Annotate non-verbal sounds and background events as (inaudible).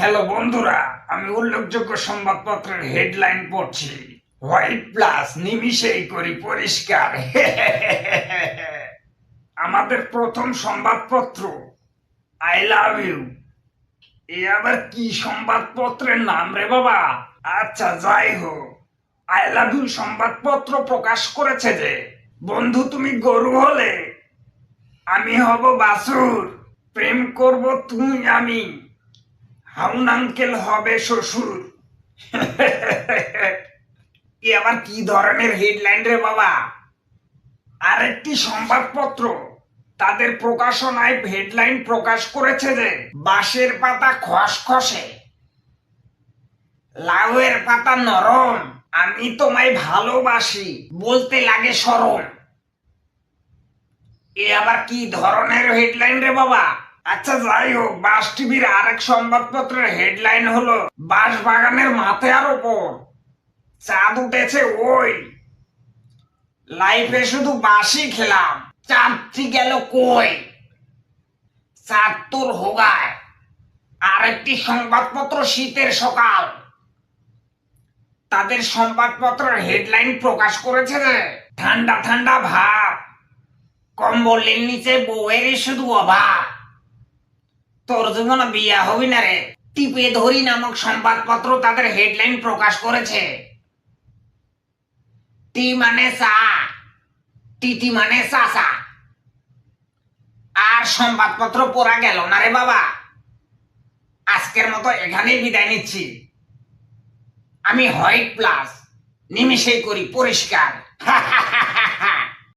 Hello বন্ধুরা, আমি উল্লেখযোগ্য সংবাদপত্রের হেডলাইন পড়ছি। হোয়াইট প্লাস নিমিষেই করি পরিষ্কার। (laughs) আমাদের প্রথম সংবাদপত্র আই লাভ ইউ এ আবার কি সংবাদপত্রের নাম রে বাবা? আচ্ছা যাই হোক। আই লাভ ইউ সংবাদপত্র প্রকাশ করেছে যে, বন্ধু তুমি গরু হলে, আমি হব বাসুর প্রেম করব তুমি আমি। হাউন আঙ্কেল হবে শ্বশুর। এ আবার কি ধরনের হেডলাইন রে বাবা? আরেকটি সংবাদপত্র। তাদের প্রকাশনায় হেডলাইন প্রকাশ করেছে যে, বাঁশের পাতা খসখসে। লাউয়ের পাতা নরম। আমি তোমায় ভালোবাসি, বলতে লাগে সরম। এ আবার কি ধরনের হেডলাইন রে বাবা? আচ্ছা যাই হোক, বাস টিভির আরেক সংবাদপত্রের হেডলাইন হলো বাঁশ বাগানের মাথার ওপর। চাঁদ উঠেছে ওই। লাইফে শুধু বাসি খেলাম। চাঁদটি গেল কই? চাঁদ তোর হোগায়। আরেকটি সংবাদপত্র শীতের সকাল। তাদের সংবাদপত্রের হেডলাইন প্রকাশ করেছে যে, ঠান্ডা ঠান্ডা ভাব। কম্বলের নিচে বউয়েরই শুধু অভাব। তোর জীবনে বিয়া হবি না রে, টিপে ধরি নামক সংবাদপত্র তাদের হেডলাইন প্রকাশ করেছে। টি মানে চা, টিটি মানে চাচা। আর সংবাদপত্র পড়া গেল না রে বাবা? আজকের মতো এখানেই বিদায় নিচ্ছি। আমি হোয়াইট প্লাস, নিমিষেই করি পরিষ্কার। (laughs)